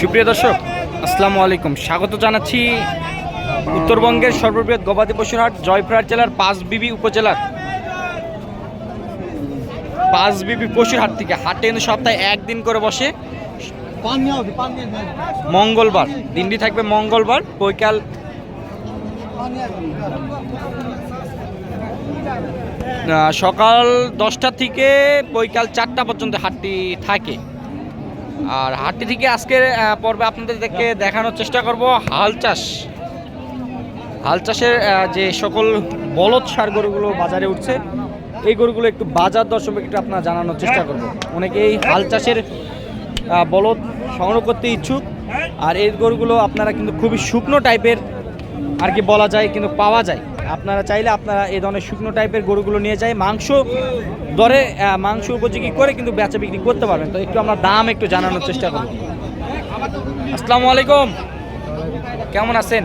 সুপ্রিয় দর্শক, আসসালামু আলাইকুম। স্বাগত জানাচ্ছি উত্তরবঙ্গের সর্ববৃহৎ গবাদি পশুর হাট, জয়পুরহাট জেলার পাঁচবিবি উপজেলার। পাঁচবিবি পশুর হাট থেকে হাটে সপ্তাহে একদিন করে বসে। মঙ্গলবার, দিনটি থাকবে মঙ্গলবার, বৈকাল। সকাল দশটা থেকে বৈকাল চারটা পর্যন্ত হাটটি থাকে। আর হাটটি থেকে আজকের পর্বে আপনাদেরকে দেখানোর চেষ্টা করব হাল চাষ। হাল চাষের যে সকল বলদ সার গরুগুলো বাজারে উঠছে, এই গরুগুলো একটু বাজার দর একটু আপনার জানানোর চেষ্টা করব। অনেকেই হাল চাষের বলদ সংগ্রহ করতে ইচ্ছুক, আর এই গরুগুলো আপনারা কিন্তু খুবই শুকনো টাইপের আর কি বলা যায়, কিন্তু পাওয়া যায়। আপনারা চাইলে আপনারা এই ধরনের শুকনো টাইপের গরুগুলো নিয়ে যায় মাংস দরে মাংস উপযোগী করে কিন্তু বেচা বিক্রি করতে পারবেন। তো একটু আমরা দাম একটু জানানোর চেষ্টা করব আসসালামু আলাইকুম। কেমন আছেন?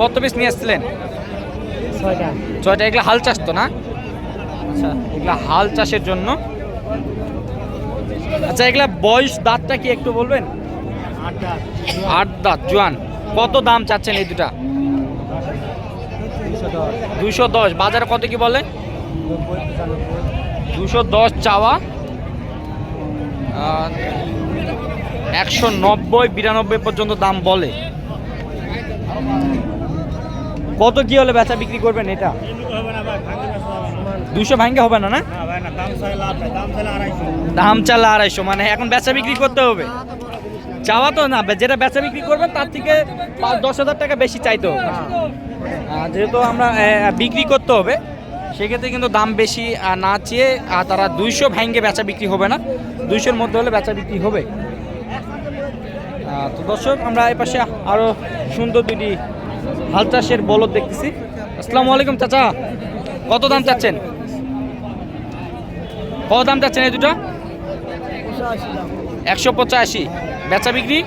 কত পিস নিয়ে এসেছিলেন ছয়টা। এগুলো হাল চাষ তো না? আচ্ছা এগুলা হাল চাষের জন্য। আচ্ছা এগুলা বয়স দাঁতটা কি একটু বলবেন? আট দাঁত জোয়ান। কত দাম চাচ্ছেন এই দুটা? দুশো দশ। বাজারে কত কি বলে? দুশো দশ চাওয়া। একশো নব্বই বিরানব্বই পর্যন্ত দাম বলে। কত কি হলে বেচা বিক্রি করবেন এটা? দুশো ভাঙ্গে হবে না না? দাম চালা আড়াইশো মানে এখন বেচা বিক্রি করতে হবে। চাওয়া তো না যেটা বেচা বিক্রি করবেন তার থেকে পাঁচ দশ হাজার টাকা বেশি চাইতে হবে। যেহেতু আমরা বিক্রি করতে হবে সেক্ষেত্রে কিন্তু দাম বেশি না চেয়ে আহ, তারা দুইশো ভাঙ্গে বেচা বিক্রি হবে না। দুইশোর মধ্যে হলে বেচা বিক্রি হবে। তো দর্শক আমরা এই পাশে আরও সুন্দর দুটি হাল চাষের বলদ দেখতেছি। আসসালামু আলাইকুম চাচা কত দাম চাচ্ছেন? কত দাম চাচ্ছেন এই দুটো? একশো পঁচাশি। বেচা বিক্রি?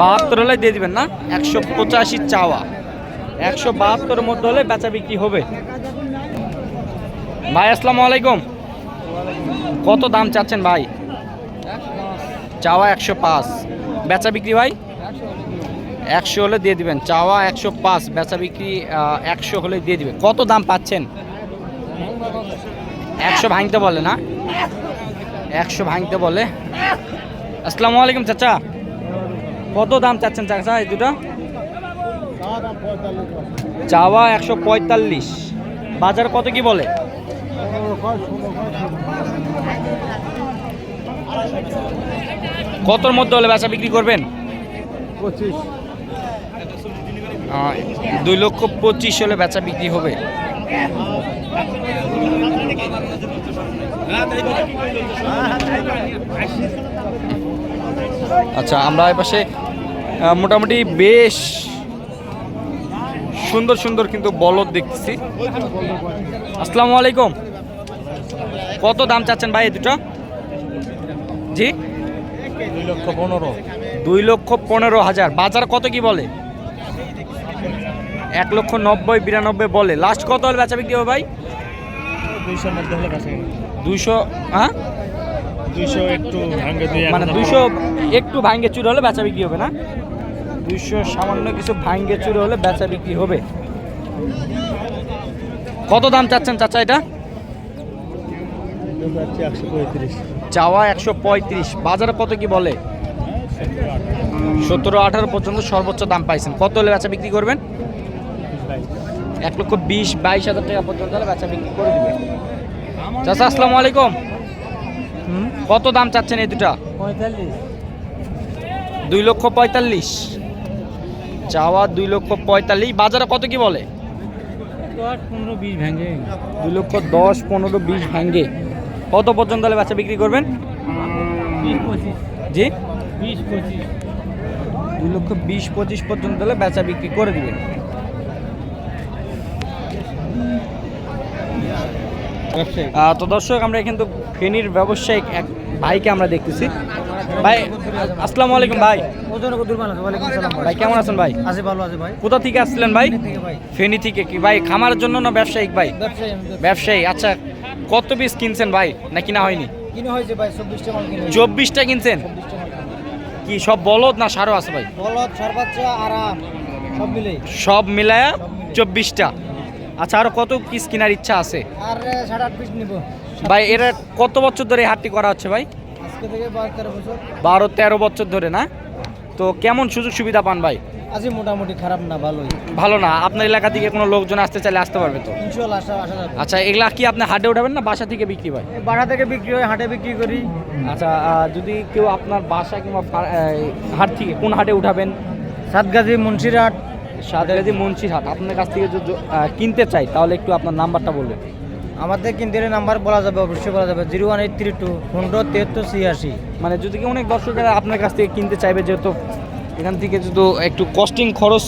বাহাত্তর হলে দিয়ে দিবেন। না? একশো পঁচাশি চাওয়া। একশো বাহাত্তরের মধ্যে হলে বেচা বিক্রি হবে। ভাই আসসালামু আলাইকুম। কত দাম চাচ্ছেন ভাই? চাওয়া একশো পাঁচ। বেচা বিক্রি ভাই? একশো হলে দিয়ে দিবেন। চাওয়া একশো পাঁচ বেচা বিক্রি একশো হলে দিয়ে দিবেন। কত দাম পাচ্ছেন? একশো ভাঙতে বলে না? একশো ভাঙতে বলে। আসসালামু আলাইকুম চাচা। কত দাম চাচ্ছেন চাচা এই দুটো? চাওয়া একশো পঁয়তাল্লিশ। বাজার কত কি বলে? কতর মধ্যে হলে বেচা বিক্রি করবেন? দুই লক্ষ পঁচিশ হলে বেচা বিক্রি হবে। আচ্ছা আমরা এপাশে মোটামুটি বেশ সুন্দর সুন্দর কিন্তু বলদ দেখতেছি। আসসালামু আলাইকুম। কত দাম চাচ্ছেন ভাই দুটো? জি? দুই লক্ষ পনেরো দুই লক্ষ পনেরো হাজার। বাজার কত কি বলে? এক লক্ষ নব্বই, বিরানব্বই বলে। লাস্ট কত হলে বেচা বিক্রি হবে ভাই? দুইশোর মধ্যে হলে দুইশো হ্যাঁ দুইশো একটু মানে দুইশো একটু ভাঙ্গে চুর হলে বেচা বিক্রি হবে না? দুইশো সামান্য কিছু ভাঙ্গে চুর হলে বেচা বিক্রি হবে। কত দাম চাচ্ছেন চাচা এটা? চাওয়া একশো পঁয়ত্রিশ। বাজারে কত কি বলে? সতেরো আঠারো পর্যন্ত সর্বোচ্চ দাম পাইছেন। কত হলে বেচা বিক্রি করবেন? এক লক্ষ বিশ বাইশ হাজার টাকা পর্যন্ত হলে বেচা বিক্রি করে দিবেন। চাচা আসসালামু আলাইকুম। কত দাম চাচ্ছেন এই দুটা? দুই লক্ষ পঁয়তাল্লিশ। চাওয়া দুই লক্ষ পঁয়তাল্লিশ। বাজারে কত কি বলে? দুই লক্ষ দশ পনেরো বিশ ভাঙ্গে কত পর্যন্ত হলে বেচা বিক্রি করবেন? জি? বিশ পঁচিশ। দুই লক্ষ বিশ পঁচিশ পর্যন্ত হলে বেচা বিক্রি করে দিবেন। তো দর্শক আমরা কিন্তু ফেনীর ব্যবসায়িক এক ভাইকে আমরা দেখতেছি। ভাই আসসালামু আলাইকুম ভাই। ভাই কেমন আছেন ভাই? আছে ভালো আছে ভাই কোথা থেকে আসছিলেন ভাই? থেকে ফেনী থেকে কি? ভাই খামারের জন্য না ব্যবসায়িক ভাই? ব্যবসায়ী আচ্ছা কত পিস কিনছেন ভাই? না কিনা হয়নি? কিনে হয়েছে ভাই চব্বিশটা কিনছেন। কি সব বলদ না সারও আছে ভাই? বলদ সর্বাচ্চা আরাম সব মিলে সব মিলায়া চব্বিশটা। আচ্ছা আরও কত পিস কেনার ইচ্ছা আছে? আর সাড়ে আট পিস নিব। ভাই এরা কত বছর ধরে এই হাটটি করা হচ্ছে ভাই? আজকে থেকে বছর। বারো তেরো বছর ধরে না? তো কেমন সুযোগ সুবিধা পান ভাই? আছি মোটামুটি খারাপ না ভালোই। ভালো না আপনার এলাকা থেকে কোনো লোকজন আসতে চাইলে আসতে পারবে তো? ইনশাল্লাহ আসা আসা যাবে। আচ্ছা এগুলা কি আপনি হাটে উঠাবেন না বাসা থেকে বিক্রি হয়? বাড়া থেকে বিক্রি হয় হাটে বিক্রি করি। আচ্ছা যদি কেউ আপনার বাসা কিংবা হাট থেকে কোন হাটে উঠাবেন? সাতগাছি মুন্সিরহাট। সাদগাদি মুন্সির হাট আপনার কাছ থেকে যদি কিনতে চাই তাহলে একটু আপনার নাম্বারটা বলবেন। আমাদের কিনতে নাম্বার বলা যাবে অবশ্যই বলা যাবে zero one eight three two পনেরো তেহাত্তর ছিয়াশি। মানে যদি কেউ অনেক দর্শকেরা আপনার কাছ থেকে কিনতে চাইবে যেহেতু এখান থেকে যদি একটু কস্টিং খরচ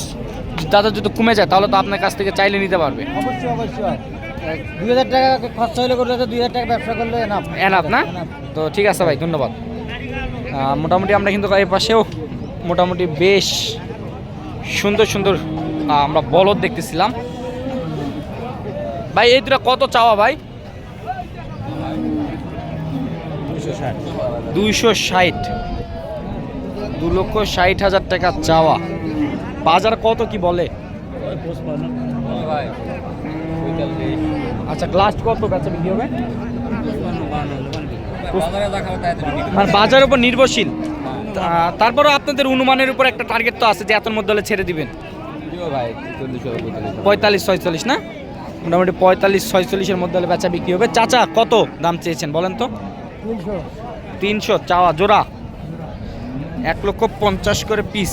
তাদের যদি কমে যায় তাহলে তো আপনার কাছ থেকে চাইলে নিতে পারবে। অবশ্যই অবশ্যই। দুই হাজার টাকা খরচা হলে করলে তো দুই হাজার টাকা ব্যবসা করলে না এনাফ না? তো ঠিক আছে ভাই ধন্যবাদ। মোটামুটি আমরা কিন্তু এই পাশেও মোটামুটি বেশ সুন্দর সুন্দর আমরা বলদ দেখতেছিলাম। ভাই এই দুটা কত চাওয়া ভাই? দুইশো ষাট। দু লক্ষ ষাট হাজার টাকা চাওয়া। বাজার কত কি বলে? আচ্ছা গ্লাস কত বেচা বিক্রি হবে? মানে বাজারের উপর নির্ভরশীল। তারপরেও আপনাদের অনুমানের উপর একটা টার্গেট তো আছে যে এতর মধ্যে হলে ছেড়ে দিবেন। পঁয়তাল্লিশ ছয়চল্লিশ না? মোটামুটি পঁয়তাল্লিশ ছয়চল্লিশের মধ্যে হলে বেচা বিক্রি হবে। চাচা কত দাম চেয়েছেন বলেন তো? তিনশো। চাওয়া জোড়া? এক লক্ষ পঞ্চাশ করে পিস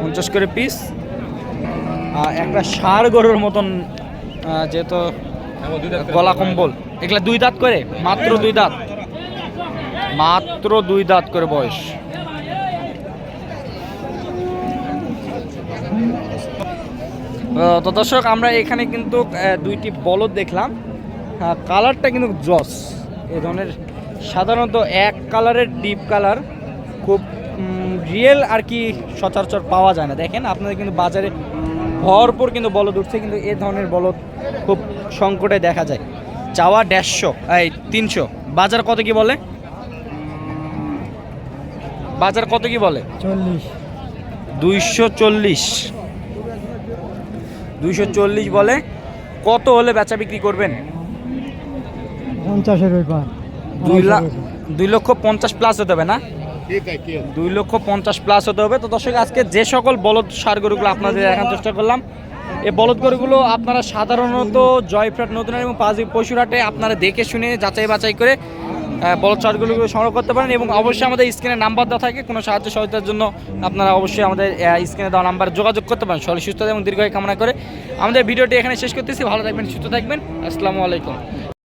পঞ্চাশ করে পিস একটা ষাড় গরুর মতন যেহেতু গলা কম্বল। এগুলা দুই দাঁত করে? মাত্র দুই দাঁত। মাত্র দুই দাঁত করে বয়স। তো দর্শক, আমরা এখানে কিন্তু দুইটি বলদ দেখলাম। কালারটা কিন্তু জস। এ ধরনের সাধারণত এক কালারের ডিপ কালার খুব রিয়েল আর কি সচরাচর পাওয়া যায় না। দেখেন, আপনাদের কিন্তু বাজারে ভরপুর কিন্তু বলদ উঠছে, কিন্তু এ ধরনের বলদ খুব সংকটে দেখা যায়। চাওয়া দেড়শো, এই তিনশো। বাজার কত কি বলে? বাজার কত কি বলে? চল্লিশ। দুইশো চল্লিশ। দুইশো চল্লিশ বলে কত হলে বেচা বিক্রি করবেন? পঞ্চাশের ব্যাপার। দুই লাখ দুই লক্ষ পঞ্চাশ প্লাস হতে হবে না? দুই লক্ষ পঞ্চাশ প্লাস হতে হবে। তো দর্শক আজকে যে সকল বলদ সার গরুগুলো আপনাদের দেখার চেষ্টা করলাম এই বলদ গরুগুলো আপনারা সাধারণত জয়ফ্রাট নতুন এবং পাঁচি পশুরহাটে আপনারা দেখে শুনে যাচাই বাছাই করে বলদ সারগুলো সংগ্রহ করতে পারেন এবং অবশ্যই আমাদের স্ক্রিনে নাম্বার দেওয়া থাকে, কোনো সাহায্য সহযোগিতার জন্য আপনারা অবশ্যই আমাদের স্ক্রিনে দেওয়া নাম্বার যোগাযোগ করতে পারেন। সকলে সুস্থতা এবং দীর্ঘায় কামনা করে আমাদের ভিডিওটি এখানে শেষ করতেছি। ভালো থাকবেন, সুস্থ থাকবেন। আসসালামু আলাইকুম।